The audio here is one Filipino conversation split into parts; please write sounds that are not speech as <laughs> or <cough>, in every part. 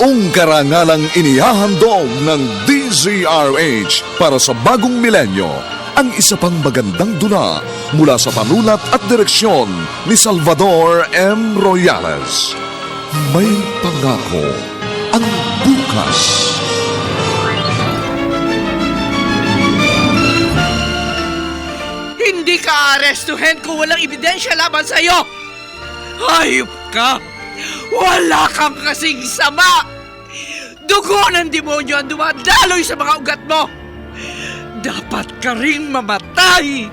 Buong karangalang inihahandog ng DZRH para sa bagong milenyo ang isa pang magandang dula mula sa panulat at direksyon ni Salvador M. Royales. May pangako ang bukas. Hindi ka arestuhin kung walang ebidensya laban sa'yo! Hayop ka! Wala kang kasing sama! Dugo ng demonyo ang dumadaloy sa mga ugat mo! Dapat ka ring mamatay!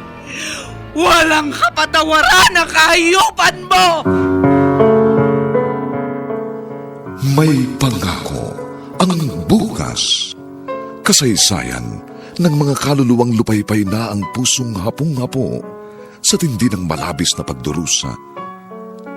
Walang kapatawaran ang kahiyupan mo! May pangako ang bukas. Kasaysayan ng mga kaluluwang lupaypay na ang pusong hapong-hapo sa tindi ng malabis na pagdurusa.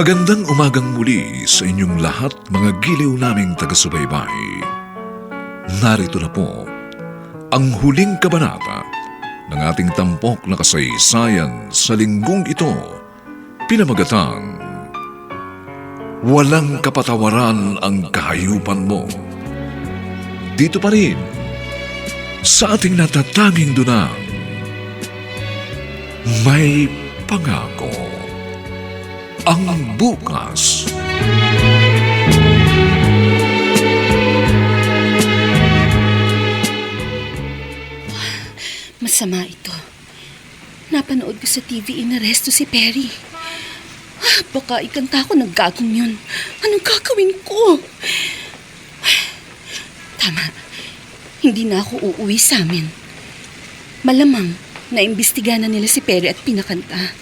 Magandang umagang muli sa inyong lahat mga giliw naming taga-subaybay. Narito na po ang huling kabanata ng ating tampok na kasaysayan sa linggong ito, pinamagatang Walang kapatawaran ang kahayupan mo. Dito pa rin sa ating natatanging dunang may pangako ang bukas. Masama ito. Napanood ko sa TV inaresto si Perry. Ah, Baka ikanta ko naggagong yun. Anong gagawin ko? Tama. Hindi na ako uuwi sa amin. Malamang naimbestiga na nila si Perry at pinakanta.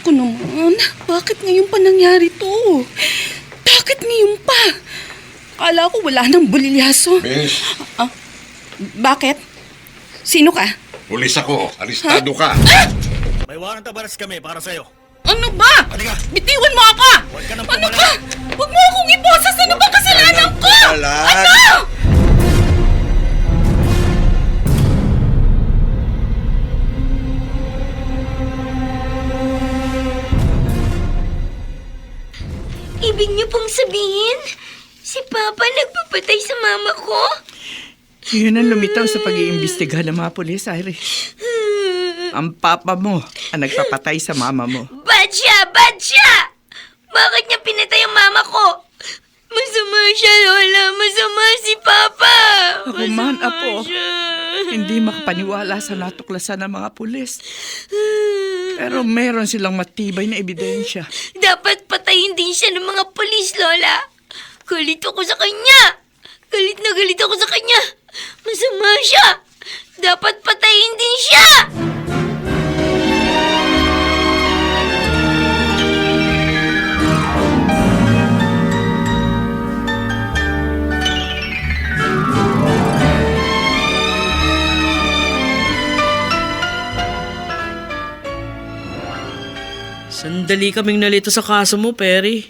Diyos ko naman, bakit ngayon pa nangyari to? Bakit ngayon pa? Kala ko wala nang bulilyaso. Miss, Bakit? Sino ka? pulis ako. Aristado ka. May warrant of arrest kami para sa'yo. Ano ba? Halika. Bitiwan mo ako! Huwag ka nang Ano pumala. ba? Huwag mo akong iboses! Ano ba kasalanan ko? Ano? Ibig niyo pong sabihin, si Papa nagpapatay sa mama ko? Yun ang lumitaw sa pag-iimbestiga ng mga polis, Irish. Ang papa mo ang nagpapatay sa mama mo. Bad siya! Bad siya! Bakit niya pinatay ang mama ko? Masama siya, Lola. Masama si Papa. Ako man, Masama apo. siya. Hindi makapaniwala sa natuklasan ng mga pulis. <sighs> Pero meron silang matibay na ebidensya. Dapat patayin din siya ng mga polis, Lola. Galit ako sa kanya. Galit na galit ako sa kanya. Masama siya. Dapat patayin din siya. Sandali kaming nalito sa kaso mo, Perry.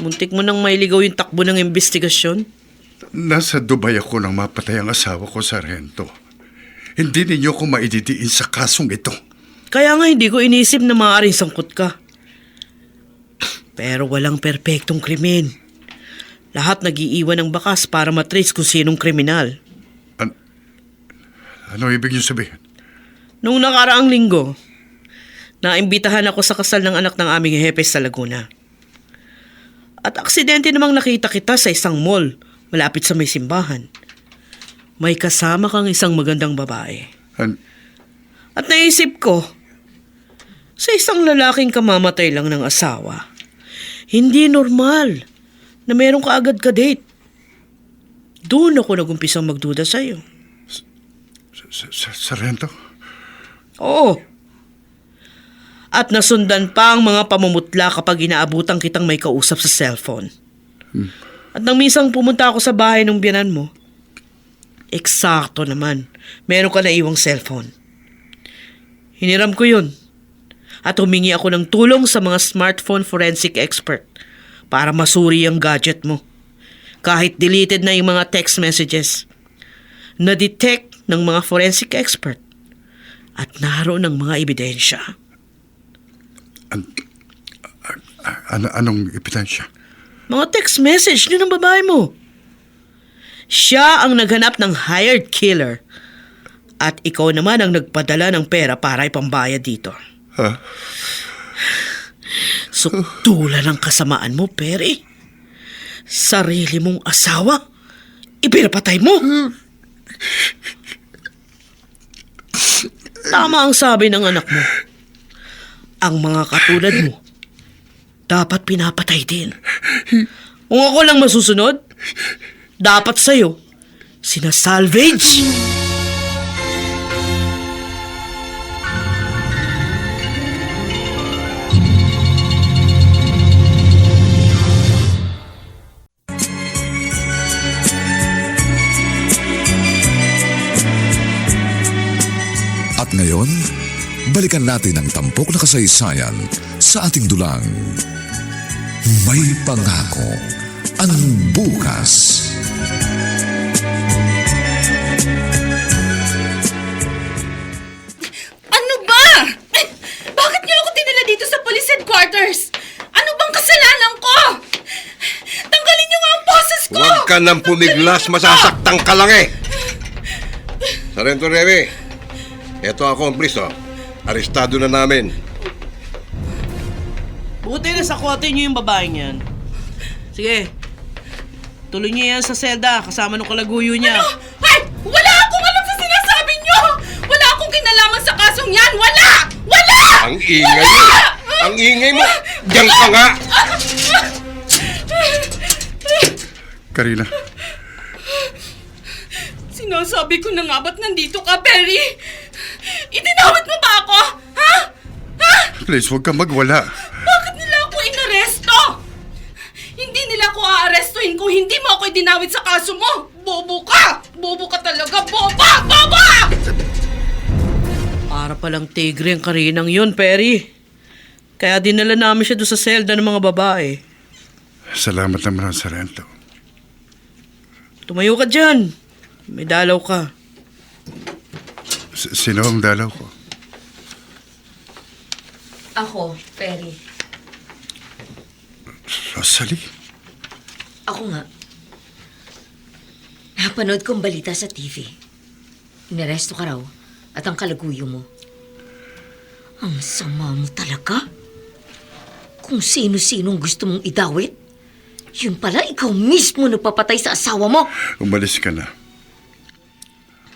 Muntik mo nang mailigaw yung takbo ng investigasyon. Nasa Dubai ako nang mapatay ang asawa ko, Sargento. Hindi ninyo ko maididiin sa kasong ito. Kaya nga hindi ko inisip na maaaring sangkot ka. Pero walang perpektong krimen. Lahat nagiiwan ng bakas para matrace kung sinong kriminal. Ano ibig niyo sabihin? Nung nakaraang linggo, naimbitahan ako sa kasal ng anak ng aming hepe sa Laguna. At aksidente namang nakita kita sa isang mall malapit sa may simbahan. May kasama kang isang magandang babae. An- At naisip ko, sa isang lalaking kamamatay lang ng asawa, hindi normal na meron ka agad ka-date. Doon ako nagumpisang magduda sa'yo. sa- sa- Sarento? Oo. At nasundan pa ang mga pamumutla kapag inaabutan kitang may kausap sa cellphone. At nang minsan pumunta ako sa bahay ng biyanan mo, eksakto naman, meron ka na iwang cellphone. Hiniram ko yun. At humingi ako ng tulong sa mga smartphone forensic expert para masuri ang gadget mo. Kahit deleted na yung mga text messages. Na-detect ng mga forensic expert at naroon ng mga ebidensya. Ano, anong ebidensya? Mga text message ni ng babae mo. Siya ang naghanap ng hired killer. At ikaw naman ang nagpadala ng pera para ipambayad dito. Ha? Suktulan ang kasamaan mo, Perry. Sarili mong asawa. Ipinapatay mo. Tama ang sabi ng anak mo. Ang mga katulad mo, dapat pinapatay din. Kung ako lang masusunod, dapat sa'yo, sinasalvage. At balikan natin ang tampok na kasaysayan sa ating dulang. May pangako ang bukas. Ano ba? Eh, Bakit niyo ako dinala dito sa police headquarters? Ano bang kasalanan ko? Tanggalin niyo nga ang boses ko! Huwag ka nang pumiglas, masasaktan ka lang eh. Sarento Remy, eto ako ang police, oh. Arestado na namin. Buti na sakotin niyo yung babaeng yan. Sige, tuloy niyo yan sa selda kasama ng kalaguyo niya. Ay! Wala akong alam sa sinasabi niyo! Wala akong kinalaman sa kasong yan! Wala! Wala! Ang ingay mo! Ang ingay mo! Diyan ka nga! Karina, Sinasabi ko na nga ba't nandito ka, Perry? Itinawid mo ba ako? Ha? Ha? please huwag ka magwala. Bakit nila ako inaresto? Hindi nila ako aarestuhin kung hindi mo ako idinawid sa kaso mo. Bobo ka! Bobo ka talaga! Boba! Boba! Para palang tigre ang karinang yun, Perry. Kaya dinala namin siya doon sa selda ng mga babae. Salamat naman, Sarento. Tumayo ka dyan. May dalaw ka. S- Sino ang dalaw ko? Ako, Perry. Rosalie? Ako nga. Napanood kong balita sa TV. Inaresto ka raw at ang kalaguyo mo. Ang sama mo talaga. Kung sino-sinong gusto mong idawit, yun pala ikaw mismo nagpapatay sa asawa mo. Umalis ka na.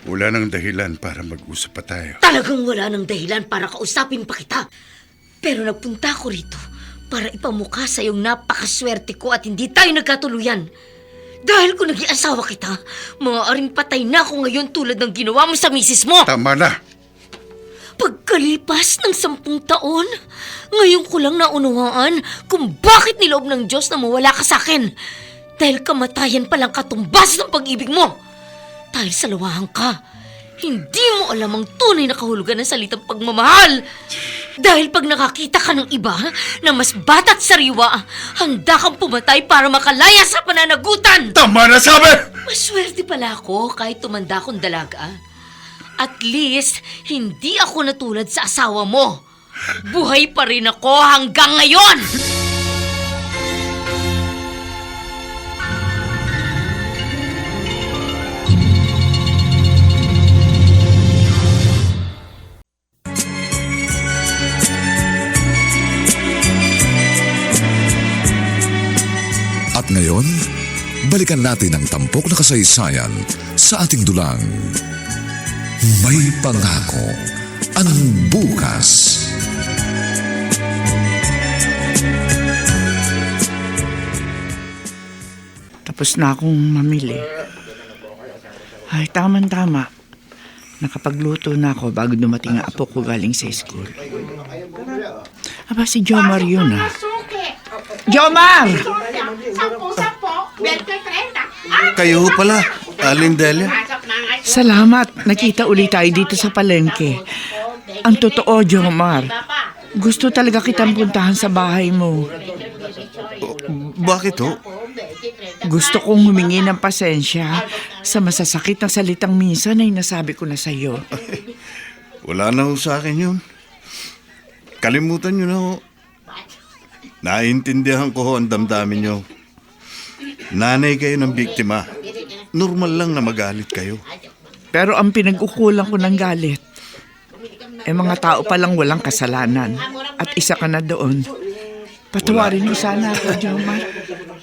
Wala nang dahilan para mag-usap pa tayo. Talagang wala nang dahilan para kausapin pa kita. Pero nagpunta ko rito para ipamukha sa iyong napakaswerte ko at hindi tayo nagkatuluyan. Dahil kung naging asawa kita, maaaring patay na ako ngayon tulad ng ginawa mo sa misis mo. Tama na! Pagkalipas ng sampung taon, ngayon ko lang naunawaan kung bakit niloob ng Diyos na mawala ka sa akin. Dahil kamatayan palang katumbas ng pag-ibig mo. Dahil sa lawahan ka, hindi mo alam ang tunay na kahulugan ng salitang pagmamahal. Dahil pag nakakita ka ng iba na mas bata't sariwa, handa kang pumatay para makalaya sa pananagutan. Tama na sabi! Maswerte pala ako kahit tumanda akong dalaga. At least, hindi ako natulad sa asawa mo. Buhay pa rin ako hanggang ngayon! Balikan natin ang tampok na kasaysayan sa ating dulang. May pangako ang bukas. Tapos na akong mamili. Ay, tama-tama. Nakapagluto na ako bago dumating ang apo ko galing sa school. Aba, si Jomar yun ah. Jomar! Kayo pala, Alin Delia. Salamat. Nakita ulit tayo dito sa palengke. Ang totoo, Jomar. Gusto talaga kitang puntahan sa bahay mo. Bakit ho? Gusto kong humingi ng pasensya sa masasakit na salitang minsan ay nasabi ko na sa'yo. <laughs> Wala na ho sa akin yun. Kalimutan nyo na ho. Naintindihan ko ho ang damdamin nyo. Nanay kayo ng biktima. Normal lang na magalit kayo. Pero ang pinag-ukulang ko ng galit, eh mga tao palang walang kasalanan. At isa ka na doon. Patawarin mo sana ako, Jomar.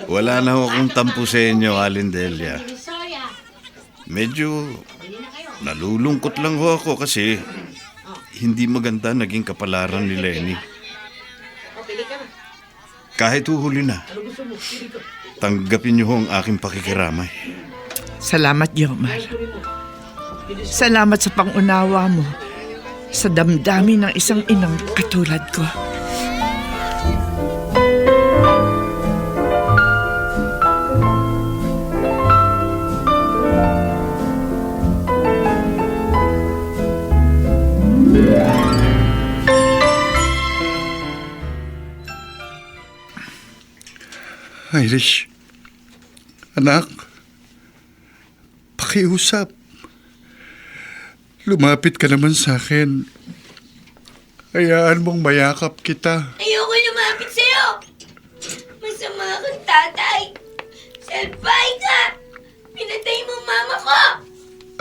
Wala na ho akong tampo sa inyo, Alin Delia. Medyo nalulungkot lang ho ako kasi hindi maganda naging kapalaran ni Lenny. Kahit uhuli na, tanggapin niyo ho ang aking pakikiramay. Salamat, Jomar. Salamat sa pangunawa mo sa damdamin ng isang inang katulad ko. Irish, anak, pakiusap. Lumapit ka naman sa akin. Hayaan mong mayakap kita. Ayoko lumapit sa'yo! Masama kang tatay! Salbay ka! Pinatay mo mama ko!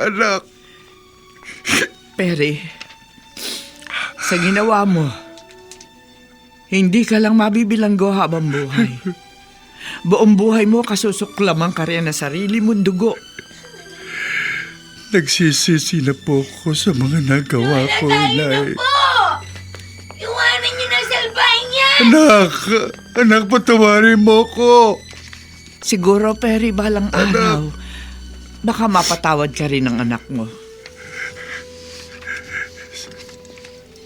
Anak, Pere, sa ginawa mo, hindi ka lang mabibilanggo habang buhay. <laughs> Buong buhay mo kasusuklaman ka rin na sarili mong dugo. nagsisisi na po ako sa mga nagawa ko, Inay. Po! Iwanan niyo na salbay niya! Anak, anak, patawarin mo ko. Siguro, Peri, balang araw, baka mapatawad ka rin ng anak mo.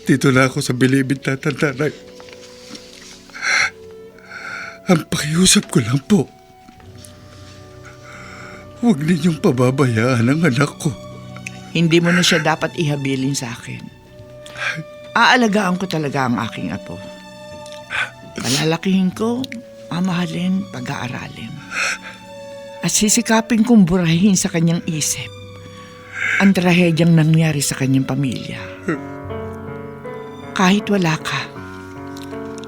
Dito na ako sa bilibid tatantanay. Ang pakiusap ko lang po. Huwag ninyong pababayaan ang anak ko. Hindi mo na siya dapat ihabilin sa akin. Aalagaan ko talaga ang aking apo. Palalakihin ko, mamahalin, pag-aaralin. At sisikapin kong burahin sa kanyang isip ang trahedyang nangyari sa kanyang pamilya. Kahit wala ka,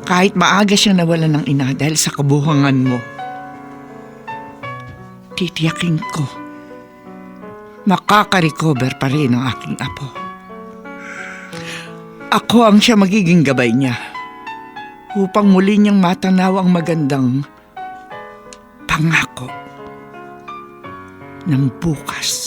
kahit maaga siyang nawalan ng ina dahil sa kabuhangan mo, titiyakin ko makaka-recover pa rin ang aking apo. Ako ang siya magiging gabay niya upang muli niyang matanaw ang magandang pangako ng bukas.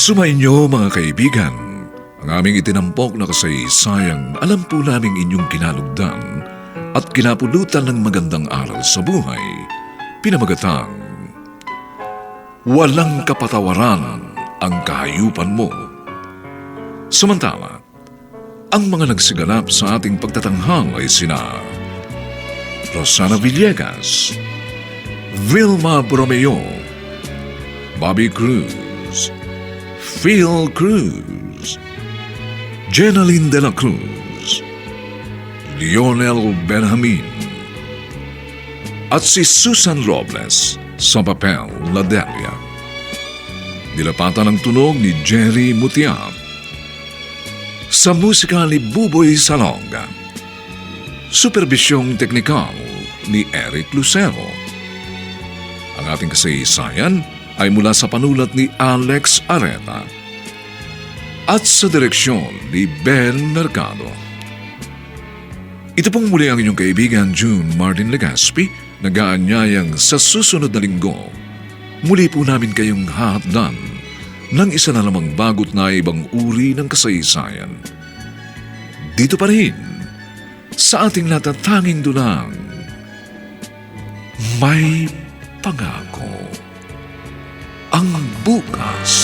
Sumainyo mga kaibigan, ang aming itinampok na kasaysayang alam po naming inyong kinalugdan at kinapulutan ng magandang aral sa buhay, pinamagatang Walang kapatawaran ang kahayupan mo. Samantala, ang mga nagsiganap sa ating pagtatanghal ay sina Rosana Villegas, Vilma Bromeo, Bobby Cruz, Phil Cruz, Jenaline de la Cruz, Lionel Benjamin, at si Susan Robles sa papel na Delia. Nilapatan ang tunog ni Jerry Mutiap. Sa musika ni Buboy Salonga. Superbisyong teknikal ni Eric Lucero. Ang ating kasaysayan ay mula sa panulat ni Alex Areta at sa direksyon ni Ben Mercado. Ito pong muli ang inyong kaibigan June Martin Legaspi, nag-aanyayang sa susunod na linggo. Muli po namin kayong hahatdan ng isa na namang bagot na ibang uri ng kasaysayan. Dito pa rin, sa ating natatanging dunang, may pangako ang bukas.